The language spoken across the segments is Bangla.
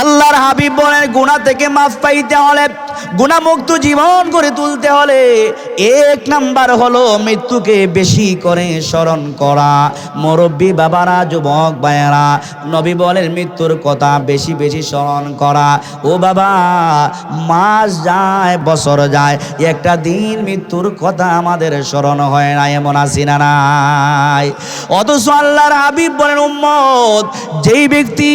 আল্লাহর হাবিব বলেন গুণা থেকে মাফ পাইতে হলে গুণামুক্ত জীবন করে তুলতে হলে এক নাম্বার হলো মৃত্যুকে বেশি করে স্মরণ করা। মুরব্বী বাবারা, যুবক ভাইয়েরা, নবী বলেন, মৃত্যুর কথা বেশি বেশি স্মরণ করা। ও বাবা, মাস যায়, বছর যায়, একটা দিন মৃত্যুর কথা আমাদের স্মরণ হয় না, এমন আসি না নাই? অথচ আল্লাহর হাবিব বলেন, উম্মত, যেই ব্যক্তি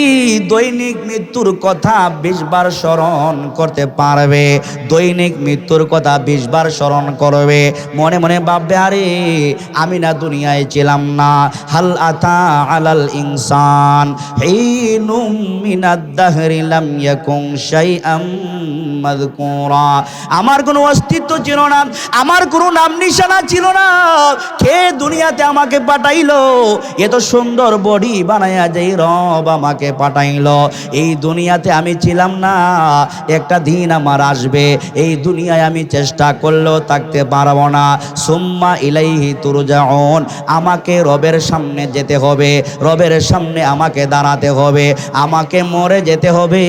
দৈনিক মৃত্যুর কথা বিশ বার স্মরণ করতে পারবে। দৈনিক মৃত্যুর কথা বিশ বার স্মরণ করবে। মনে মনে ভাববে, আরে, আমি না দুনিয়ায় ছিলাম না। হাল আতা আলাল ইনসান আমার কোনো অস্তিত্ব ছিল না, আমার কোনো নাম নিশানা ছিল না। কে দুনিয়াতে আমাকে পাঠাইলো? এত সুন্দর বডি বানাইয়া যেই রব আমাকে পাঠাইলো। এই দুনিয়াতে আমি ছিলাম না, একটা দিন আমার আসবে। এই দুনিয়ায় আমি চেষ্টা করলেও থাকতে পারব না। সুম্মা ইলাইহি তুরজাউন, আমাকে রবের সামনে যেতে হবে, রবের সামনে আমাকে দাঁড়াতে হবে, আমাকে মরে যেতে হবে।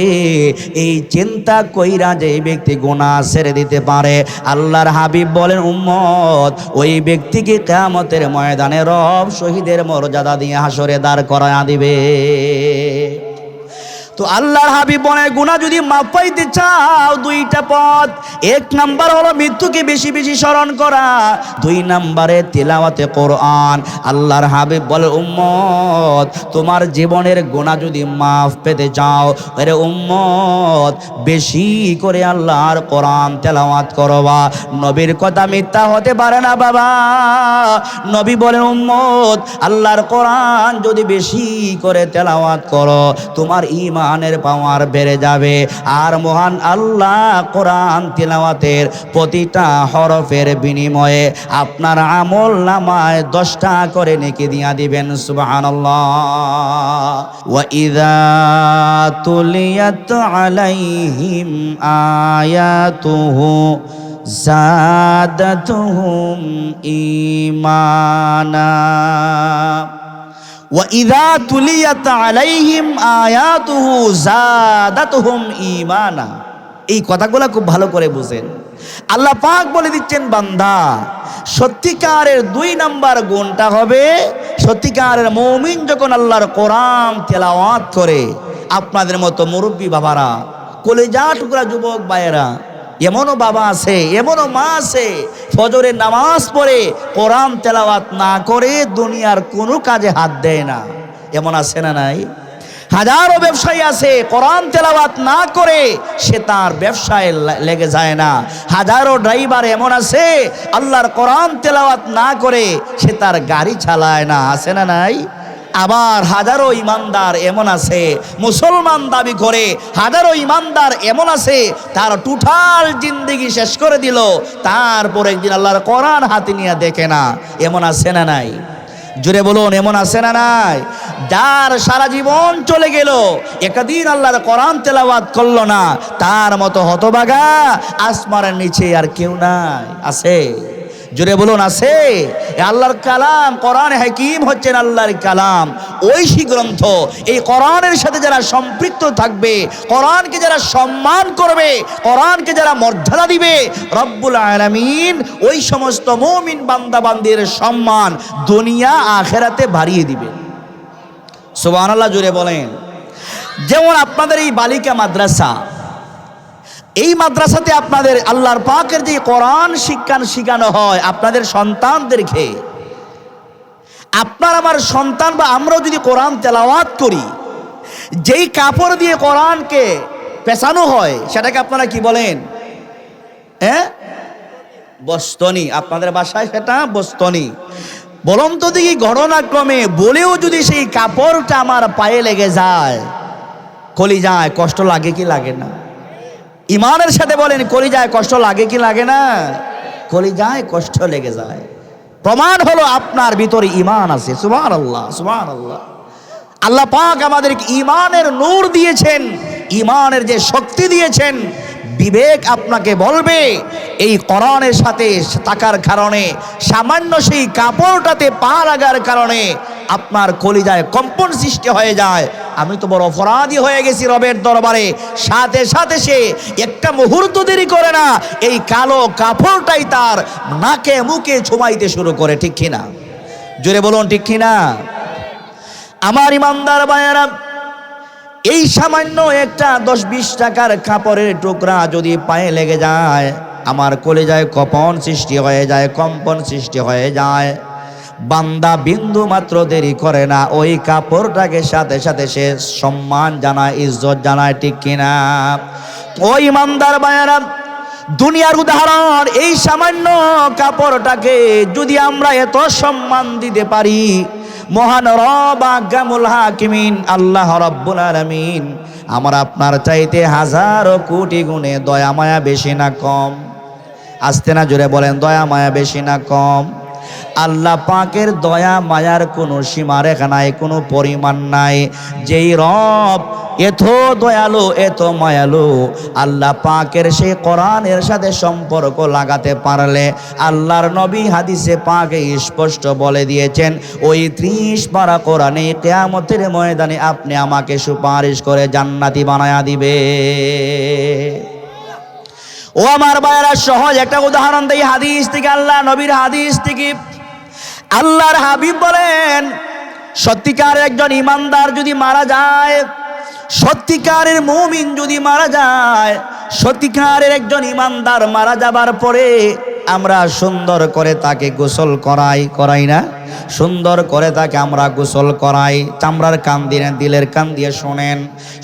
এই চিন্তা কইরা যে ব্যক্তি গুনাহ ছেড়ে দিতে পারে, আল্লাহর হাবিব বলেন, উম্মত, ওই ব্যক্তিকে কেয়ামতের ময়দানে রব শহীদের মর্যাদা দিয়ে হাসরে দাঁড় করায়া দিবে? তো আল্লাহর হাবিব বলে গুণা যদি মাপ পাইতে চাও, দুইটা পথ। এক নাম্বার হলো মৃত্যুকে বেশি বেশি স্মরণ করা। দুই নাম্বারে তেলাওয়াতে কোরআন। আল্লাহর হাবিব বলে, উম্মত, তোমার জীবনের গুণা যদি মাফ পেতে চাও, আরে উম্মত, বেশি করে আল্লাহর কোরআন তেলাওয়াত করবা। নবীর কথা মিথ্যা হতে পারে না বাবা। নবী বলেন উম্মত, আল্লাহর কোরআন যদি বেশি করে তেলাওয়াত করো, তোমার ইমানের পাওয়ার বেড়ে যাবে আর মহান আল্লাহ কোরআন তেলাওয়াতের প্রতিটা হরফের বিনিময়ে আপনার আমল নামায় দশটা করে নেকি দিয়া দিবেন সুবহানাল্লাহ ওয়া ইযা তুলিয়াত আলাইহিম আয়াতুহু زادتهم إيمانا ওয়াইদা তুলিয়াত আলাইহিম আয়াতুহু জাদাতুহুম ইমানা এই কথাগুলো খুব ভালো করে বুঝেন। আল্লাহ পাক বলে দিচ্ছেন, বান্দা, সত্যিকারের দুই নাম্বার গুণটা হবে সত্যিকারের মৌমিন যখন আল্লাহর কোরআন তেলাওয়াত করে, আপনাদের মতো মুরব্বী বাবারা, কলেজা টুকরা যুবক ভাইয়েরা এমনও বাবা আছে, এমনও মা আছে, ফজরের নামাজ পড়ে কোরআন তেলাওয়াত না করে দুনিয়ার কোনো কাজে হাত দেয় না। এমন আছে না নাই? হাজারো ব্যবসায়ী আছে, কোরআন তেলাওয়াত না করে সে তার ব্যবসায় লেগে যায় না। হাজারো ড্রাইভার এমন আছে, আল্লাহর কোরআন তেলাওয়াত না করে সে তার গাড়ি চালায় না। আছে না নাই? আবার হাজারো ইমানদার এমন আছে, মুসলমান দাবি করে হাজারো ইমানদার এমন আছে, তার টোটাল জিন্দিগি শেষ করে দিল, তারপর একদিন আল্লাহর কোরআন হাতে নিয়ে দেখে না, এমন আছে না নাই? জুড়ে বলুন, এমন আছে না নাই? যার সারা জীবন চলে গেল, একদিন আল্লাহর কোরআন তেলাওয়াত করল না, তার মতো হতবাগা আসমানের নিচে আর কেউ নাই, আছে? জুড়ে বলুন, আছে? আল্লাহর কালাম, কোরআন হাকিম হচ্ছেন আল্লাহর কালাম। ঐশী গ্রন্থ, এই কোরআনের সাথে যারা সম্পৃক্ত থাকবে, কোরআনকে যারা সম্মান করবে, কোরআনকে যারা মর্যাদা দিবে, রব্বুল আলামিন ওই সমস্ত মুমিন বান্দা বান্দির সম্মান দুনিয়া আখেরাতে বাড়িয়ে দিবে। সুবহানাল্লাহ জুড়ে বলেন। যেমন আপনাদের এই বালিকা মাদ্রাসা এই মাদ্রাসাতে আপনাদের আল্লাহর পাকের যে কোরআন শিক্ষান শিখানো হয় আপনাদের সন্তানদেরকে, আপনার আমার সন্তান বা আমরাও যদি কোরআন তেলাওয়াত করি, যেই কাপড় দিয়ে কোরআনকে পেছানো হয়, সেটাকে আপনারা কি বলেন? হ্যাঁ? বস্তনি। আপনাদের বাসায় সেটা বস্তনি। বলুন তো দেখি ঘটনাক্রমে বলেও যদি সেই কাপড়টা আমার পায়ে লেগে যায় কলি যায় কষ্ট লাগে কি লাগে না? ইমানের সাথে বলেন কলি যায় কষ্ট লাগে কি লাগে না? কলি যায় কষ্ট লেগে যায়। প্রমাণ হলো আপনার ভিতরে ইমান আছে। সুমান আল্লাহ সুমান আল্লাহ আল্লাহ পাক আমাদেরকে ইমানের নূর দিয়েছেন, ইমানের যে শক্তি দিয়েছেন, বিবেক আপনাকে বলবে, এই কোরআনের সাথে থাকার কারণে, সামান্য সেই কাপড়টাতে পা লাগার কারণে আপনার কলিজায় কম্পন সৃষ্টি হয়ে যায়। আমি তো বড় অপরাধী হয়ে গেছি রবের দরবারে। সাথে সাথে সে একটা মুহূর্ত দেরি করে না, এই কালো কাপড়টাই তার নাকে, মুখে ছুমাইতে শুরু করে, ঠিক কিনা জোরে বলুন, ঠিক কিনা আমার ইমানদার বায়ারা এই সামান্য একটা দশ বিশ টাকার কাপড়ের টুকরা যদি পায়ে লেগে যায়, আমার কলেজায় কপন সৃষ্টি হয়ে যায়, কম্পন সৃষ্টি হয়ে যায়। বান্দা বিন্দু মাত্র দেরি করে না। ওই কাপড়টাকে সাথে সাথে সে সম্মান জানায়, ইজ্জত জানায়, ঠিক কিনা? ওই ইমানদার বায়ারা দুনিয়ার উদাহরণ, এই সামান্য কাপড়টাকে যদি আমরা এত সম্মান দিতে পারি, মহান রব আজ্ঞামুল হাকিমিন, আল্লাহ রব্বুল আলামিন, আমার আপনার চাইতে হাজারো কোটি গুণে দয়া মায়া বেশি না কম। আসতে না জোরে বলেন, দয়া মায়া বেশি না কম। আল্লাহ পাকের দয়া, মায়ার কোনো সীমা রেখা নাই, কোনো পরিমাণ নাই। যেই রব এত দয়ালু, এত মায়ালু, আল্লাহ পাকের সেই কোরআনের সাথে সম্পর্ক লাগাতে পারলে আল্লাহর নবী হাদিসে পাকে স্পষ্ট বলে দিয়েছেন, ওই ত্রিশ পারা কোরআনে কেয়ামতের ময়দানে আপনি আমাকে সুপারিশ করে জান্নাতি বানায়া দিবে। ও আমার বায়রা সহজ একটা উদাহরণ দেই হাদিস থেকে, আল্লাহ নবীর হাদিস থেকে। আল্লাহর হাবিব বলেন, সত্যিকার একজন ইমানদার যদি মারা যায়, সত্যিকারের মুমিন যদি মারা যায়, সত্যিকারের একজন ইমানদার মারা যাবার পরে আমরা সুন্দর করে তাকে গোসল করাই করাই না? সুন্দর করে তাকে আমরা গোসল করাই। চামড়ার কান দিয়ে, দিলের কান দিয়ে শোনেন।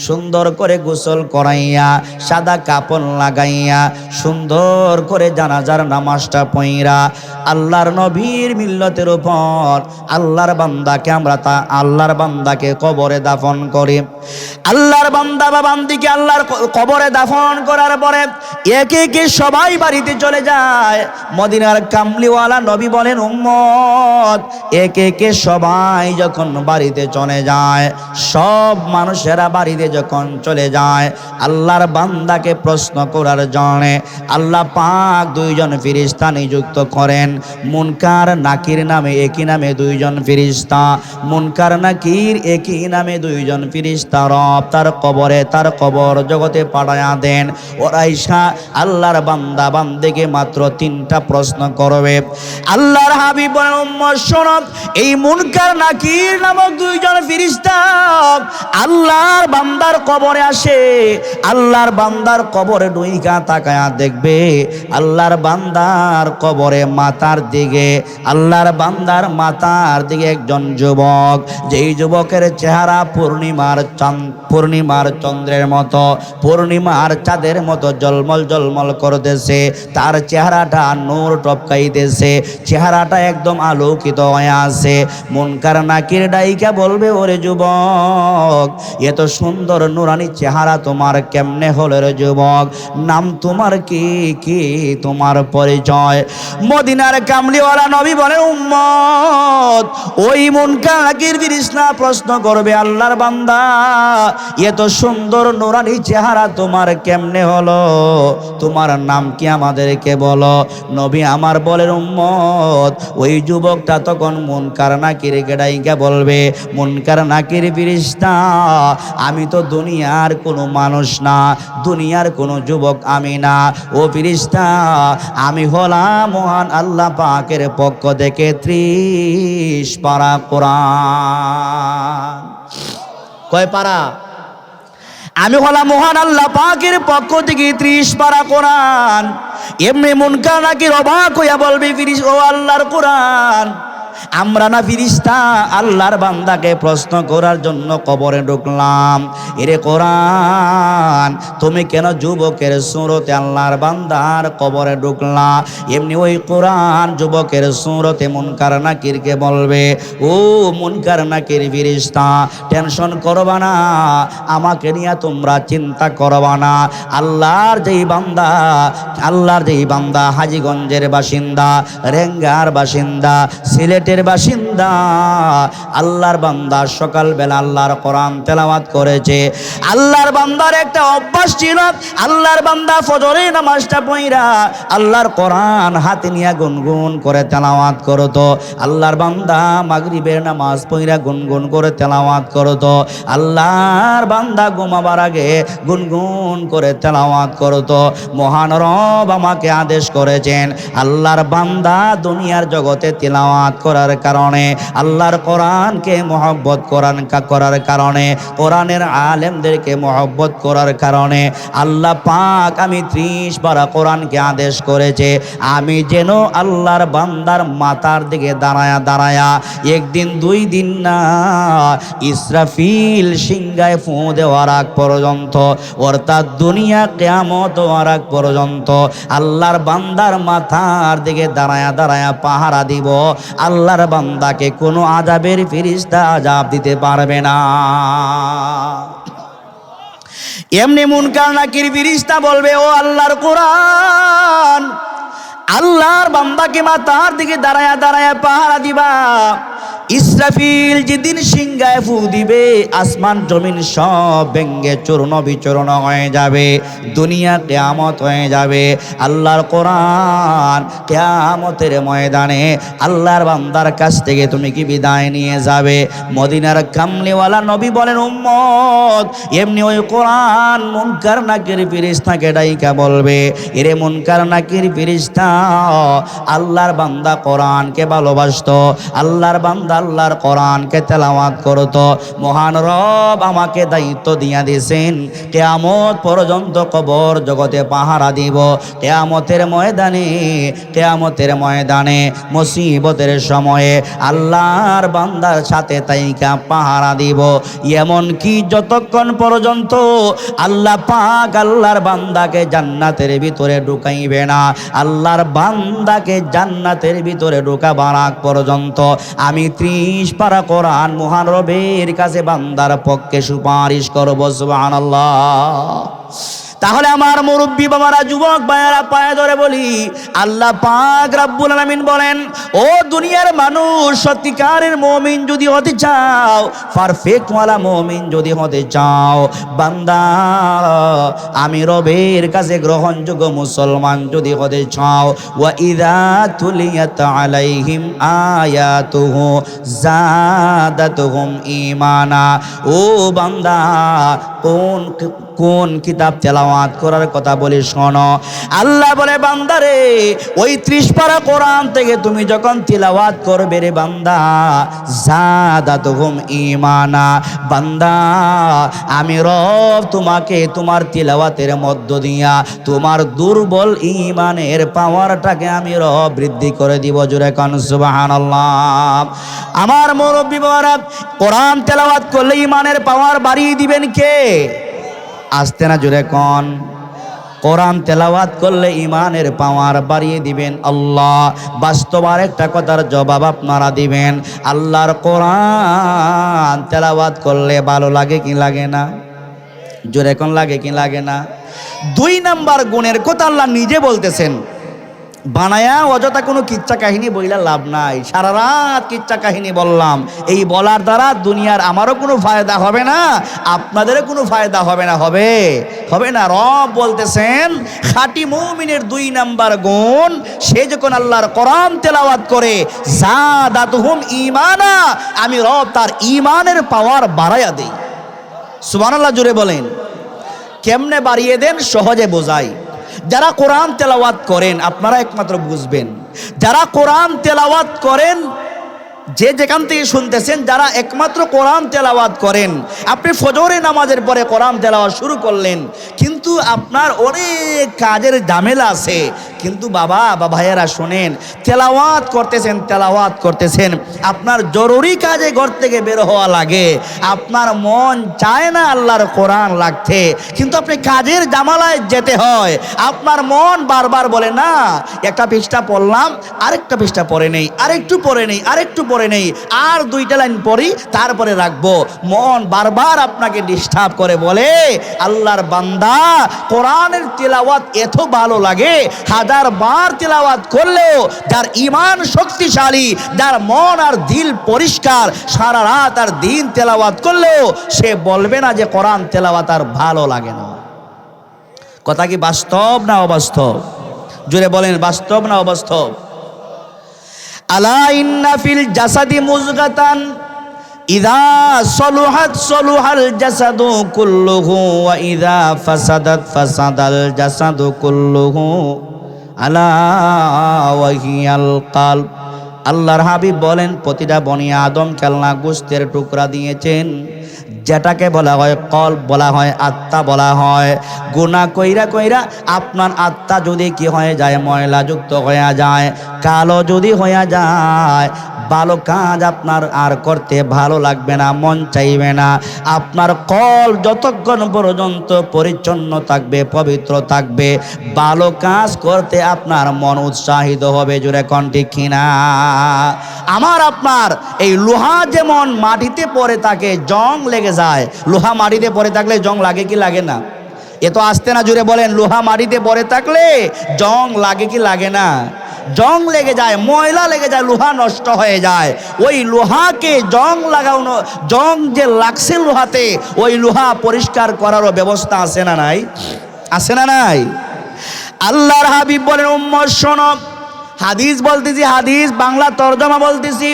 সুন্দর করে গোসল করাইয়া, সাদা কাপড় লাগাইয়া, সুন্দর করে জানাজার নামাজটা পইরা আল্লাহর নবীর মিল্লতের উপর আল্লাহর বান্দাকে আমরা তা, আল্লাহর বান্দাকে কবরে দাফন করি। আল্লাহর বান্দা বা বান্দিকে আল্লাহর কবরে দাফন করার পরে একে একে সবাই বাড়িতে চলে যায়। মদিনার কামলিওয়ালা নবী বলেন, উম্মত একে একে সবাই যখন বাড়িতে চলে যায়, সব মানুষেরা বাড়িতে যখন চলে যায়, আল্লাহর বান্দাকে প্রশ্ন করার জন্যে আল্লাহ পাক দুইজন ফিরিস্তা নিযুক্ত করেন। মুনকার নাকির নামে একই নামে দুইজন ফিরিস্তা, মুনকার নাকির একই নামে দুইজন ফিরিস্তা রব তার কবরে, তার কবর জগতে পাঠায়া দেন। ওরা ঈশা আল্লাহর বান্দা বান্দিকে মাত্র তিনটা প্রশ্ন করবে। আল্লাহর হাবিব এই মুনকার নাকির নামক দুইজন ফিরিস্তা, আল্লাহর বান্দার কবরে আসে। আল্লাহর বান্দার কবরে ডুইকা তাকায়া দেখবে, আল্লাহর বান্দার কবরে মাতার দিকে, আল্লাহর বান্দার মাতার দিকে একজন যুবক, যেই যুবকের চেহারা পূর্ণিমার পূর্ণিমার চন্দ্রের মতো, পূর্ণিমার চাঁদের মতো জলমল জলমল করতেছে। তার চেহারাটা নূর টপকাইতেছে। চেহারাটা একদম আলোকিত হয়ে আছে। মনকার নাকির ডাইকা বলবে, ওরে যুবক এত সুন্দর নুরানি চেহারা, তোমার কেমনে হলো রে যুবক? নাম তোমার কি কি তোমার পরিচয়? মদিনার কামলিওয়ালা নবী বলে, উম্মত, ওই মনকার নাকির বিরিসনা প্রশ্ন করবে আল্লাহর বান্দা। এত সুন্দর নুরানি চেহারা, তোমার কেমনে হলো? তোমার নাম কি আমাদেরকে বলো? নবী আমার বলেন, উম্মত, ওই যুবকটা তখন মুনকার নাকির গেডাইকে বলবে মুনকার নাকির ফিরিস্তা, আমি তো দুনিয়ার কোনো মানুষ না, দুনিয়ার কোনো যুবক আমি না। ও ফিরিস্তা, আমি হলাম মহান আল্লাহ পাকের পক্ষ থেকে ত্রিশ পারা কোরআন। কয় পারা? আমি হলাম মহান আল্লাহ পাকের পক্ষ থেকে ত্রিশ পারা কোরআন। এমনি মনকা নাকি অবাক হইয়া বলবে, ফিরিস ও আল্লাহর কোরআন। আমরা না ফিরিস্তা, আল্লাহর বান্দাকে প্রশ্ন করার জন্য কবরে ঢুকলাম। এরে কোরআন, তুমি কেন যুবকের সুরতে আল্লাহর বান্দার কবরে ঢুকলা? এমনি ওই কোরআন যুবকের সুরতে মুনকার নাকিরকে বলবে, ও মুনকার নাকির ফিরিস্তা, টেনশন করবা না, আমাকে নিয়ে তোমরা চিন্তা করবা না। আল্লাহর যেই বান্দা, আল্লাহর যেই বান্দা হাজিগঞ্জের বাসিন্দা, রেঙ্গার বাসিন্দা, সিলেটের দেশের বাসিন্দা। আল্লাহর বান্দা সকালবেলা আল্লাহর কোরআন তেলাওয়াত করেছে। আল্লাহর বান্দার একটা অভ্যাস ছিল, আল্লাহর বান্দা ফজরে নামাজটা পইরা আল্লাহর কোরআন হাতে নিয়ে গুনগুন করে তেলাওয়াত করতো। আল্লাহর বান্দা মাগরিবের নামাজ পইরা গুনগুন করে তেলাওয়াত করতো। আল্লাহর বান্দা ঘুমাবার আগে গুনগুন করে তেলাওয়াত করতো। মহান রব আমাকে আদেশ করেছেন, আল্লাহর বান্দা দুনিয়ার জগতে তেলাওয়াত করার কারণে, আল্লাহর কোরআনকে মহব্বত কোরআন করার কারণে, কোরআনের আলেমদেরকে মহব্বত করার কারণে, আল্লাহ পাক আমি ত্রিশ বারা কোরআনকে আদেশ করেছে, আমি যেন আল্লাহর বান্দার মাথার দিকে দাঁড়ায়া দাঁড়ায়া, একদিন দুই দিন না, ইসরাফিল সিংগায় ফু দেওয়ার আগ পর্যন্ত, অর্থাৎ দুনিয়া কেয়ামত হওয়ার আগ পর্যন্ত, আল্লাহর বান্দার মাথার দিকে দাঁড়ায়া দাঁড়ায়া পাহারা দিব আল্লাহর বান্দাকে কোনো আজাবের ফিরিস্তা আজাব দিতে পারবে না। এমনি মুনকার নাকির ফিরিস্তা বলবে, ও আল্লাহর কোরআন, আল্লাহর বান্দাকে মাথার দিকে দাঁড়ায়া দাঁড়ায়া পাহারা দিবা। ইসরাফিল যেদিন সিংগায় ফু দিবে, আসমান জমিন সব ব্যঙ্গে চূর্ণ বিচূর্ণ হয়ে যাবে, দুনিয়া কেয়ামত হয়ে যাবে। আল্লাহর কোরআন কেয়ামতের ময়দানে আল্লাহর বান্দার কাছ থেকে তুমি কি বিদায় নিয়ে যাবে? মদিনার কামলিওয়ালা নবী বলেন, উম্মত, এমনি ওই কোরআন মুনকার নাকির ফিরিস্তাকে ডাইকা বলবে। এরে মুনকার নাকির ফিরিস্তা আল্লাহর বান্দা কোরআনকে ভালোবাসতো, আল্লাহর বান্দা আল্লাহর কোরআনকে তেলাওয়াত করতো। মহান রব আমাকে দায়িত্ব দিয়া দিয়েছেন কেয়ামত পর্যন্ত কবর জগতে পাহারা দিব। কেয়ামতের ময়দানে কেয়ামতের ময়দানে, মুসিবতের সময়ে আল্লাহর বান্দার সাথে তাইকা পাহারা দিব। এমন কি যতক্ষণ পর্যন্ত আল্লাহ পাক আল্লাহর বান্দাকে জান্নাতের ভিতরে ঢুকাইবে না, আল্লাহর বান্দাকে জান্নাতের ভিতরে ঢুকাবার আগ পর্যন্ত আমি ত্রিশ পারা কোরআন মহান রবের কাছে বান্দার পক্ষে সুপারিশ করব সুবহানাল্লাহ। তাহলে আমার মুরব্বী বাবারা, যুবক ভাইয়ারা পায়ে ধরে বলি, আল্লাহ পাক রাব্বুল আলামিন বলেন, ও দুনিয়ার মানুষ, সত্যিকারের মমিন যদি হতে চাও পারফেক্ট ওয়ালা মমিন যদি হতে চাও, বান্দা, আমি রবের কাছে গ্রহণযোগ্য মুসলমান যদি হতে চাও, ওয়া ইদা তুলিয়াত আলাইহিম আয়াতুহু জাদাতুহুম ঈমানা। ও বান্দা, কোন কোন কিতাব তেলাওয়াত করার কথা বলি শোনো। আল্লাহ বলে, বান্দারে, ওই ত্রিশ পারা কোরআন থেকে তুমি যখন তিলাওয়াত করবে রে বান্দা, জাদাতুহুম ঈমানা। বান্দা, আমি রব তোমাকে তোমার তিলাওয়াতের মধ্য দিয়া তোমার দুর্বল ঈমানের পাওয়ারটাকে আমি রব বৃদ্ধি করে দিব। জোরে কান, সুবহানাল্লাহ। আমার মুরব্বী বাবারা কোরআন তেলাওয়াত করলে ঈমানের পাওয়ার বাড়িয়ে দিবেন কে? আসতে না জুড়ে কন। কোরআন তেলাওয়াত করলে ইমানের পাওয়ার বাড়িয়ে দিবেন আল্লাহ। বাস্তব একটা কথার জবাব আপনারা দিবেন। আল্লাহর কোরআন তেলাওয়াত করলে ভালো লাগে কি লাগে না? জোরে কোন, লাগে কি লাগে না? দুই নাম্বার গুণের কথা আল্লাহ নিজে বলতেছেন। বানায়া অযথা কোনো কিচ্ছা কাহিনী বইলা লাভ নাই। সারা রাত কিচ্ছা কাহিনী বললাম। এই বলার দ্বারা দুনিয়ার আমারও কোনো ফায়দা হবে না, আপনাদেরও কোনো ফায়দা হবে না। হবে? হবে না? রব বলতেছেন, খাঁটি মৌমিনের দুই নাম্বার গুণ, সে যখন আল্লাহর কোরআন তেলাওয়াত করে জাদাতুহুম ইমানা আমি রব তার ইমানের পাওয়ার বাড়াইয়া দেই। সুবহানাল্লাহ জুড়ে বলেন। কেমনে বাড়িয়ে দেন? সহজে বোঝাই। যারা কোরআন তেলাওয়াত করেন, আপনারা একমাত্র বুঝবেন। যারা কোরআন তেলাওয়াত করেন, যে যেখান থেকে শুনতেছেন, যারা একমাত্র কোরআন তেলাওয়াত করেন, আপনি ফজরে নামাজের পরে কোরআন তেলাওয়াত শুরু করলেন, কিন্তু আপনার অনেক কাজের ঝামেলা আছে। কিন্তু বাবা, বা ভাইয়েরা শোনেন, তেলাওয়াত করতেছেন তেলাওয়াত করতেছেন। আপনার জরুরি কাজে ঘর থেকে বের হওয়া লাগে। আপনার মন চায় না আল্লাহর কোরআন লাগতে। কিন্তু আপনি কাজের জামালায় যেতে হয়। আপনার মন বারবার বলে, না, একটা পৃষ্ঠা পড়লাম, আরেকটা পৃষ্ঠা পড়ে নেই, আরেকটু পড়ে নেই, আরেকটু পড়ে নেই, আর দুইটা লাইন পড়ি, তারপরে রাখব। মন বারবার আপনাকে ডিস্টার্ব করে, বলে, আল্লাহর বান্দা, কোরআনের তেলাওয়াত এত ভালো লাগে, হাজার হাজার বার তেলাওয়াত করলেও, যার ইমান শক্তিশালী, যার মন আর দিল পরিষ্কার, সারা রাত আর দিন তেলাওয়াত করলেও, সে বলবে না যে কোরআন তেলাওয়াত আর ভালো লাগে না। কথা কি বাস্তব না অবাস্তব? জুড়ে বলেন, বাস্তব না অবাস্তব? আলা জাসাদি মুজগাতান, ইদা সলুহাত সলুহাল জাসাদু কুল্লুহু ইদা ফাসাদাত ফাসাদাল জাসাদু কুল্লুহু। আলা ওয়াহিয়াল কালব আল্লাহর হাবিব বলেন, প্রতিটা বনি আদম খেলনা গুস্তের টুকরা দিয়েছেন, যেটাকে বলা হয় কল, বলা হয় আত্মা, বলা হয় গুণা কইরা কইরা আপনার আত্মা যদি কি হয়ে যায়, ময়লাযুক্ত হয়ে যায়, কালো যদি হয়ে যায় ভালো কাজ আপনার আর করতে ভালো লাগবে না, মন চাইবে না। আপনার কল যতক্ষণ পর্যন্ত পরিচ্ছন্ন থাকবে, পবিত্র থাকবে, ভালো কাজ করতে আপনার মন উৎসাহিত হবে জুড়ে কণ্ঠে কিনা? আমার আপনার এই লোহা যেমন মাটিতে পড়ে থাকে, জং লেগে যায়। লোহা মাটিতে পড়ে থাকলে জং লাগে কি লাগে না? এ তো আসতে না জুড়ে বলেন, লোহা মাটিতে পড়ে থাকলে জং লাগে কি লাগে না? জং লেগে যায়, ময়লা লেগে যায়, লোহা নষ্ট হয়ে যায়। ওই লোহাকে জং লাগানো, জং যে লাগছে লোহাতে, ওই লোহা পরিষ্কার করারও ব্যবস্থা আছে না নাই? আছে না নাই? আল্লাহর হাবিব বলেন, উম্মত শোনো হাদিস বলতেছি, হাদিস, বাংলা তর্জমা বলতেছি,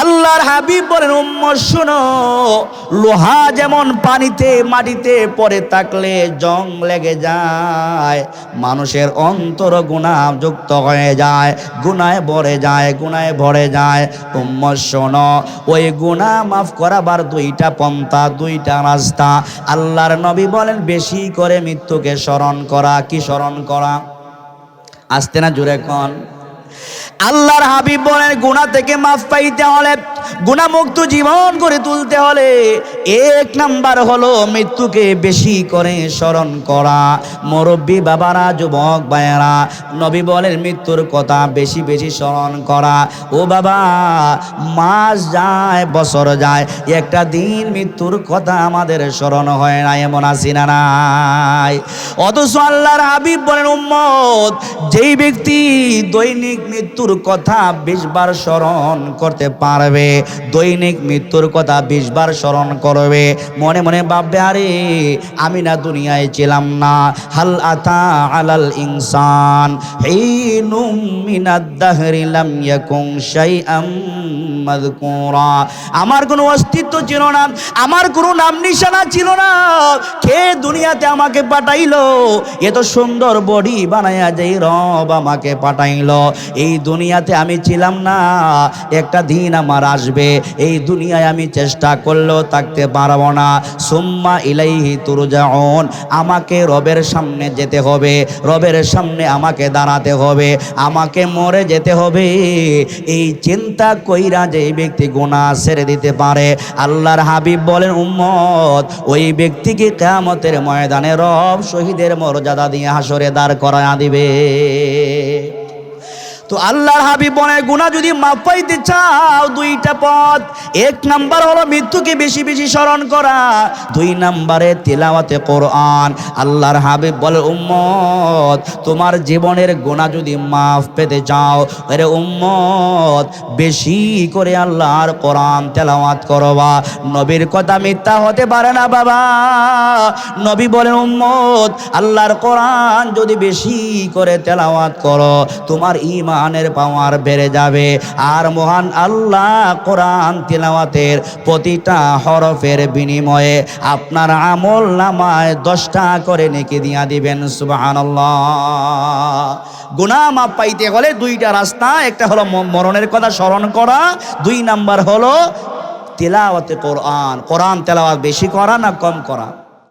আল্লাহর হাবিব বলেন, উম্মত শোনো, লোহা যেমন পানিতে, মাটিতে পড়ে থাকলে জং লেগে যায়, মানুষের অন্তর গুণা যুক্ত হয়ে যায়, গুনায় ভরে যায়, গুনায় ভরে যায়। উম্মত শোনো, ওই গুণা মাফ করাবার দুইটা পন্থা, দুইটা রাস্তা। আল্লাহর নবী বলেন, বেশি করে মৃত্যুকে স্মরণ করা, কি স্মরণ করা? আসতে না জুড়ে কন। আল্লাহর হাবিব বলেন গুণা থেকে মাফ পাইতে হলে গুণামুক্ত জীবন করে তুলতে হলে এক নাম্বার হলো মৃত্যুকে বেশি করে স্মরণ করা। মুরব্বী বাবারা, যুবক ভাইয়েরা, নবী বলেন মৃত্যুর কথা বেশি বেশি স্মরণ করা। ও বাবা, মাস যায়, বছর যায়, একটা দিন মৃত্যুর কথা আমাদের স্মরণ হয় না, এমন আসি না নাই? অথচ আল্লাহর হাবিব বলেন, উম্মত, যেই ব্যক্তি দৈনিক মৃত্যুর কথা বিশ বার স্মরণ করতে পারবে দৈনিক মৃত্যুর কথা বিশবার স্মরণ করবে। মনে মনে ভাববে, আরে, আমি না দুনিয়ায় ছিলাম না। হাল আতা আলাল ইনসান আমার কোনো অস্তিত্ব ছিল না, আমার কোনো নাম নিশানা ছিল না। কে দুনিয়াতে আমাকে পাঠাইলো? এত সুন্দর বডি বানায়া যেই রব আমাকে পাঠাইলো। এই দুনিয়াতে আমি ছিলাম না, একটা দিন আমার আসবে। এই দুনিয়ায় আমি চেষ্টা করলেও থাকতে পারব না। সুম্মা ইলাইহি তুরজাউন। আমাকে রবের সামনে যেতে হবে। রবের সামনে আমাকে দাঁড়াতে হবে। আমাকে মরে যেতে হবে। এই চিন্তা কইরা যে ব্যক্তি গুণা ছেড়ে দিতে পারে, আল্লাহর হাবিব বলেন, উম্মত, ওই ব্যক্তিকে কেয়ামতের ময়দানে রব শহীদের মর্যাদা দিয়ে হাসরে দাঁড় করা দিবে। তো আল্লাহর হাবিব বলে গুণা যদি মাপ পাইতে চাও, দুইটা পথ। এক নাম্বার হলো মৃত্যুকে বেশি বেশি স্মরণ করা। দুই নাম্বারে তেলাওয়াতে কোরআন। আল্লাহর হাবিব বলে, উম্মত, তোমার জীবনের গুণা যদি মাফ পেতে চাও, আরে উম্মত, বেশি করে আল্লাহর কোরআন তেলাওয়াত করবা নবীর কথা মিথ্যা হতে পারে না বাবা। নবী বলে, উম্মত, আল্লাহর কোরআন যদি বেশি করে তেলাওয়াত করো, তোমার ইমানের পাওয়ার বেড়ে যাবে। আর মহান আল্লাহ কোরআন তেলাওয়াতের প্রতিটা হরফের বিনিময়ে আপনার আমল নামায় দশটা করে নেকি দিয়া দিবেন, সুবহানাল্লাহ। গুনাহ মাপ পাইতে হলে দুইটা রাস্তা, একটা হলো মরণের কথা স্মরণ করা, দুই নাম্বার হলো তেলাওয়াতে কোরআন। কোরআন তেলাওয়াত বেশি করা না কম করা?